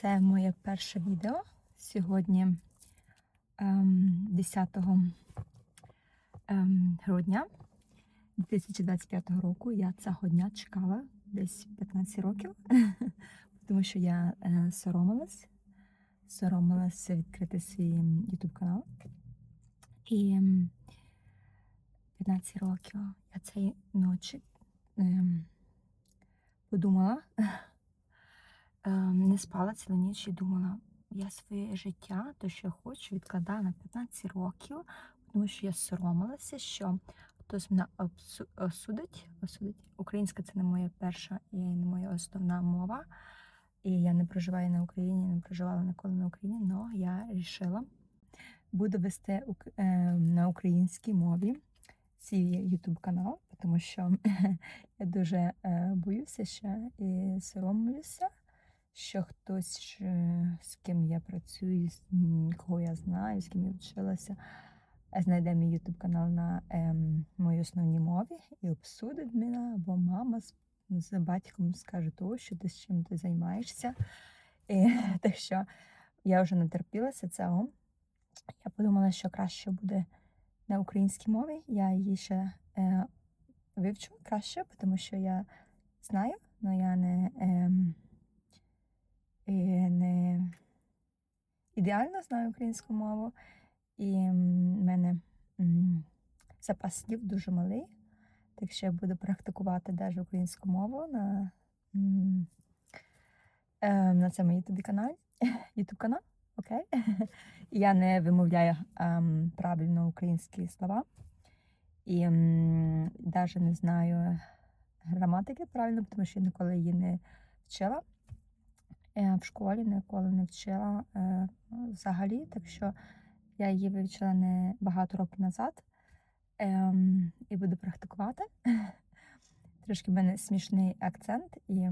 Це моє перше відео сьогодні ем, 10 ем, грудня 2025 року. Я цього дня чекала десь 15 років, тому що я е, соромилась, соромилася відкрити свій YouTube канал. І ем, 15 років я цієї ночі ем, подумала, ем, не спала цілу ніч і думала, я своє життя, то що я хочу, відкладаю на 15 років, тому що я соромилася, що хтось мене осудить. осудить. Українська це не моя перша і не моя основна мова. І я не проживаю на Україні, не проживала ніколи на Україні, але я вирішила, буду вести е, на українській мові свій YouTube канал, тому що я дуже е, боюся ще і соромлюся, що хтось, е, з ким я працюю, кого я знаю, з ким я вчилася, знайде мій YouTube канал на ем, моїй основній мові і обсудить мене, або мама з, з батьком скаже, то, що ти з чим ти займаєшся. І, так що я вже натерпілася цього. Я подумала, що краще буде на українській мові. Я її ще е, вивчу краще, тому що я знаю, але я не, е, не ідеально знаю українську мову. І в мене запас слів дуже малий. Так що я буду практикувати навіть українську мову на, е, на цьому YouTube каналі. YouTube канал, окей. Я не вимовляю ем, правильно українські слова. І навіть не знаю граматики правильно, тому що я ніколи її не вчила. Е, в школі ніколи не вчила е, взагалі. Так що я її вивчила не багато років назад ем, і буду практикувати. Трошки в мене смішний акцент і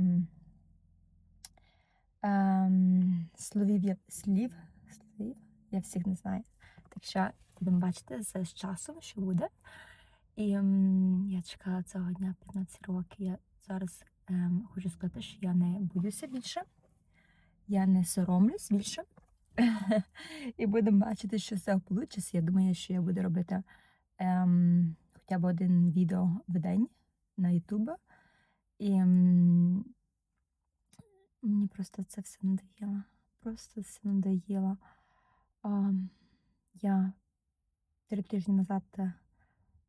ем, словів, я- слів, слів я всіх не знаю. Так що будемо бачити з часом, що буде. І я чекала цього дня 15 років. Я зараз ем, хочу сказати, що я не боюся більше, я не соромлюсь більше. І будемо бачити, що все вийде. Я думаю, що я буду робити ем, хоча б один відео в день на YouTube. І ем, мені просто це все надоїло. Просто все надоїло. А, я три тижні назад е,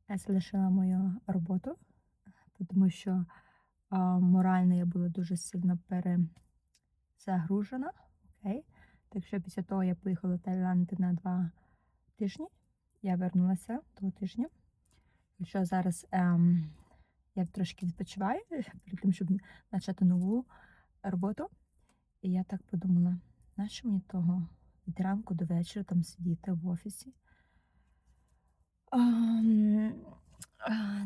залишила мою роботу, тому що а, морально я була дуже сильно перезагружена. Окей? Так що після того я поїхала в Таїланд на два тижні. Я вернулася того тижня. Так що зараз ем, я трошки відпочиваю перед тим, щоб почати нову роботу. І я так подумала, нащо мені того від ранку до вечора там сидіти в офісі? Ам,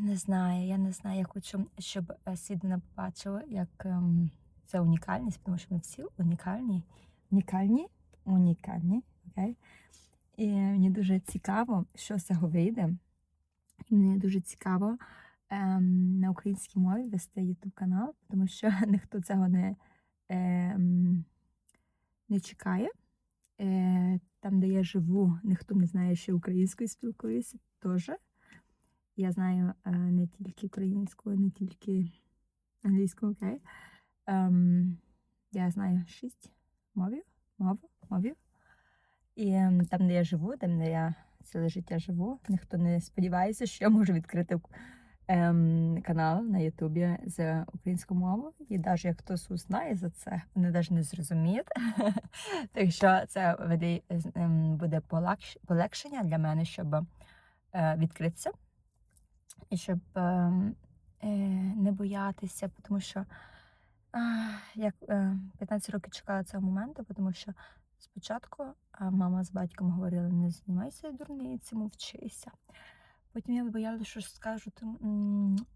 Не знаю, я не знаю. Я хочу, щоб е, світ не побачив, як ем, це унікальність, тому що ми всі унікальні, унікальні, унікальні. Окей? І мені дуже цікаво, що з цього вийде. Мені дуже цікаво ем, на українській мові вести YouTube канал, тому що ніхто цього не, ем, не чекає. Е, там, де я живу, ніхто не знає, що українською спілкуюся теж. Я знаю е, не тільки українською, не тільки англійську, окей. Ем, я знаю шість мовів, мов, мовів. І ем, там, де я живу, там, де я ціле життя живу, ніхто не сподівається, що я можу відкрити ем, канал на Ютубі з українською мовою. І навіть як хтось узнає за це, вони навіть не зрозуміють. так що це ем, буде полегшення для мене, щоб е, відкритися і щоб ем, е, не боятися, тому що як е, 15 років чекала цього моменту, тому що спочатку мама з батьком говорили, не займайся дурницями, вчися. Потім я боялася, що скажуть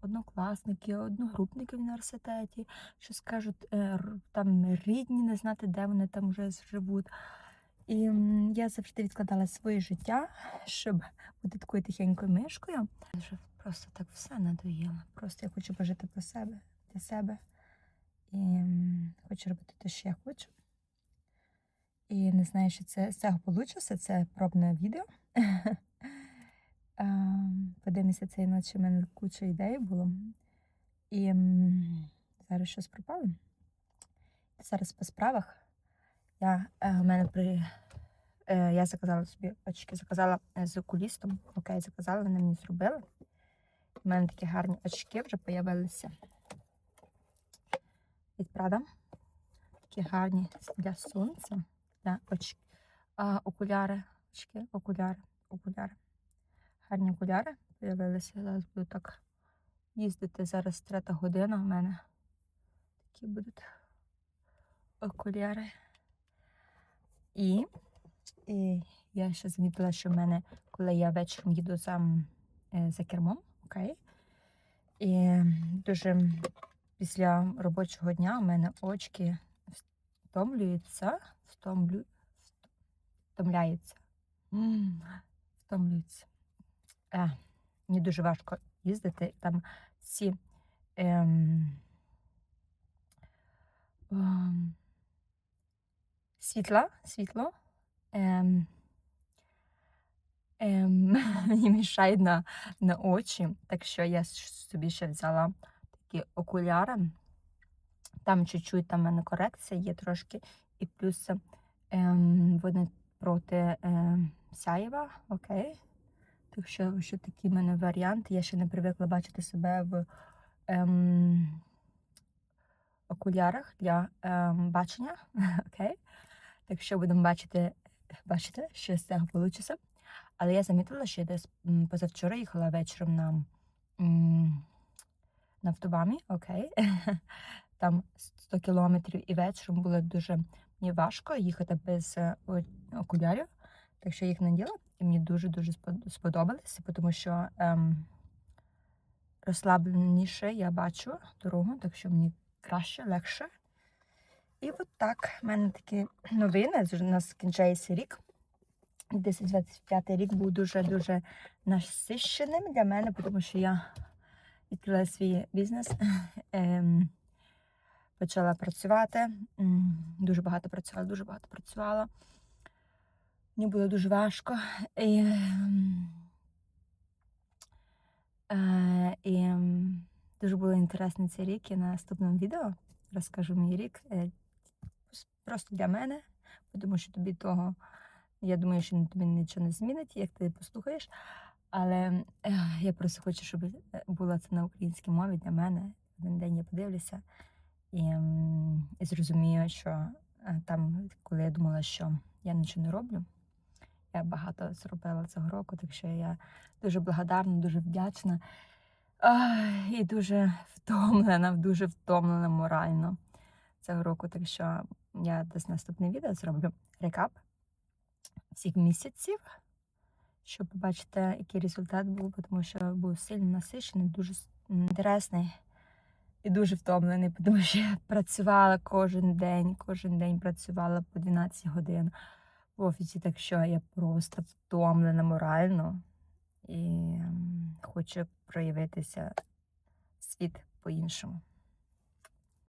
однокласники, одногрупники в університеті, що скажуть е, там рідні, не знати, де вони там вже живуть. І я завжди відкладала своє життя, щоб бути такою тихенькою мишкою. Вже просто так все надоїло. Просто я хочу пожити про себе, для себе. І хочу робити те, що я хочу. І не знаю, що це з цього вийшло. Це пробне відео. Ем, Подивимося цієї ночі, у мене куча ідей було. І зараз щось пропало. Зараз по справах. Я, е, у мене при, е, я заказала собі очки, заказала е, з окулістом. Окей, заказала, вони мені зробили. У мене такі гарні очки вже з'явилися. Від Прада. Такі гарні для сонця. Для оч... а, окуляри. Очки, окуляри, окуляри. Гарні окуляри з'явилися. Зараз буду так їздити. Зараз третя година у мене. Такі будуть окуляри. І, і я ще замітила, що в мене, коли я вечором їду за, е, за кермом, окей, і дуже після робочого дня у мене очки втомлюються, втомлю, втомляються. Втомлюються. Е, мені дуже важко їздити. Там ці ем, ем, світла, світло. Ем, ем, мені мішає на, на очі, так що я собі ще взяла такі окуляри. Там чуть-чуть там в мене корекція є трошки, і плюс ем, вони проти ем, сяєва, окей. Так що, що такий в мене варіант. Я ще не привикла бачити себе в ем, окулярах для ем, бачення. Окей. Так що будемо бачити, бачити, що з цього вийде. Але я замітила, що я десь позавчора їхала вечором на, м, на автобамі, окей. Там 100 кілометрів і вечором було дуже мені важко їхати без е, окулярів. Так що я їх наділа, і мені дуже-дуже спод- сподобалися, тому що ем, розслабленіше я бачу дорогу, так що мені краще, легше. І от так, в мене такі новини. У нас кінчається рік. 2025 рік був дуже-дуже насищеним для мене, тому що я відкрила свій бізнес, ем, почала працювати. Дуже багато працювала, дуже багато працювала. Мені було дуже важко. І, ем, е, і ем, дуже було інтересно цей рік. І на наступному відео розкажу мій рік е, просто для мене, тому що тобі того, я думаю, що тобі нічого не змінить, як ти послухаєш. Але е, я просто хочу, щоб е, було це на українській мові для мене. Один день я подивлюся і, і зрозумію, що е, там, коли я думала, що я нічого не роблю, я багато зробила цього року, так що я дуже благодарна, дуже вдячна Ах, і дуже втомлена, дуже втомлена морально цього року. Так що я десь наступне відео зроблю рекап всіх місяців, щоб побачити, який результат був, тому що був сильно насичений, дуже інтересний і дуже втомлений, тому що я працювала кожен день, кожен день працювала по 12 годин в офісі, так що я просто втомлена морально і хочу проявитися світ по-іншому.